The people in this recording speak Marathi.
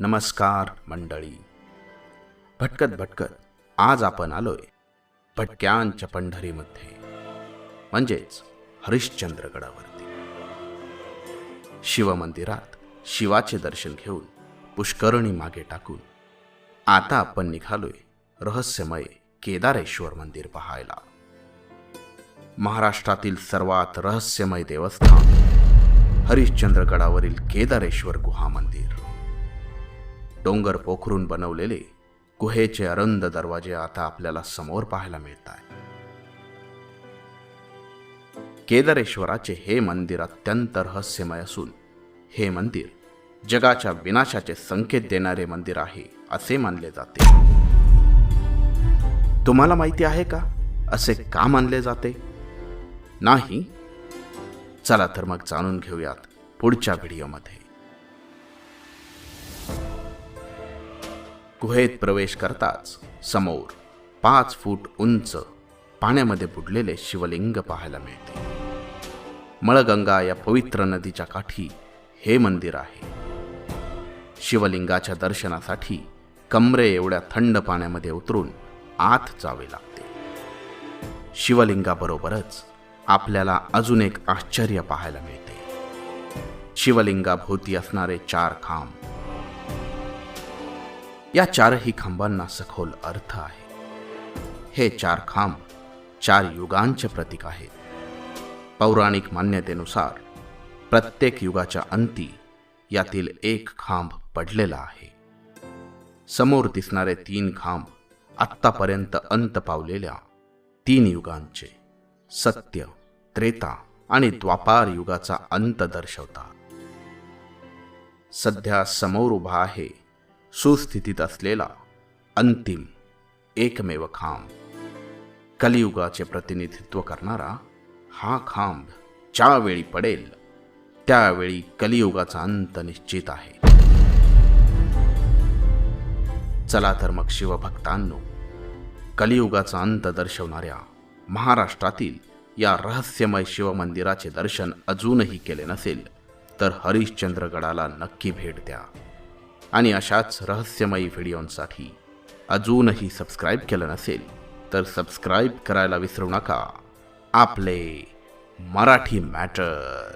नमस्कार मंडळी. भटकत भटकत आज आपण आलोय भटक्यांच्या पंढरीमध्ये. म्हणजेच हरिश्चंद्रगडावरती. शिवमंदिरात शिवाचे दर्शन घेऊन पुष्करणी मागे टाकून आता आपण निघालोय रहस्यमय केदारेश्वर मंदिर पाहायला. महाराष्ट्रातील सर्वात रहस्यमय देवस्थान हरिश्चंद्रगडावरील केदारेश्वर गुहा मंदिर. डोंगर पोखरून बनवलेले गुहेचे अरुंद दरवाजे आता आपल्याला समोर पाहायला मिळत आहे केदारेश्वराचे हे मंदिर अत्यंत रहस्यमय असून हे मंदिर जगाच्या विनाशाचे संकेत देणारे मंदिर आहे असे मानले जाते. तुम्हाला माहिती आहे का? असे का मानले जाते? नाही? चला तर मग जाणून घेऊयात पुढच्या व्हिडिओमध्ये. गुहेत प्रवेश करताच समोर पाच फूट उंच पाण्यामध्ये बुडलेले शिवलिंग पाहायला मिळते. मळगंगा या पवित्र नदीच्या काठी हे मंदिर आहे. शिवलिंगाच्या दर्शनासाठी कमरे एवढ्या थंड पाण्यामध्ये उतरून आत जावे लागते. शिवलिंगाबरोबरच आपल्याला अजून एक आश्चर्य पाहायला मिळते. शिवलिंगाभोवती असणारे चार खांब या चारही खांबांना सखोल अर्थ आहे. हे चार खांब चार युगांचे प्रतीक आहेत. पौराणिक मान्यतेनुसार प्रत्येक युगाच्या अंती यातील एक खांब पडलेला आहे. समोर दिसणारे तीन खांब आत्तापर्यंत अंत पावलेल्या तीन युगांचे सत्य त्रेता आणि द्वापार युगाचा अंत दर्शवतात. सध्या समोर उभा आहे सुस्थितीत असलेला अंतिम एकमेव खांब. कलियुगाचे प्रतिनिधित्व करणारा हा खांब ज्यावेळी पडेल त्यावेळी कलियुगाचा अंत निश्चित आहे. चला तर मग शिवभक्तांनो कलियुगाचा अंत दर्शवणाऱ्या महाराष्ट्रातील या रहस्यमय शिवमंदिराचे दर्शन अजूनही केले नसेल तर हरिश्चंद्रगडाला नक्की भेट द्या. आणि अशाच रहस्यमयी व्हिडिओंसाठी अजूनही सबस्क्राईब केलं नसेल तर सबस्क्राईब करायला विसरू नका. आपले मराठी मॅटर.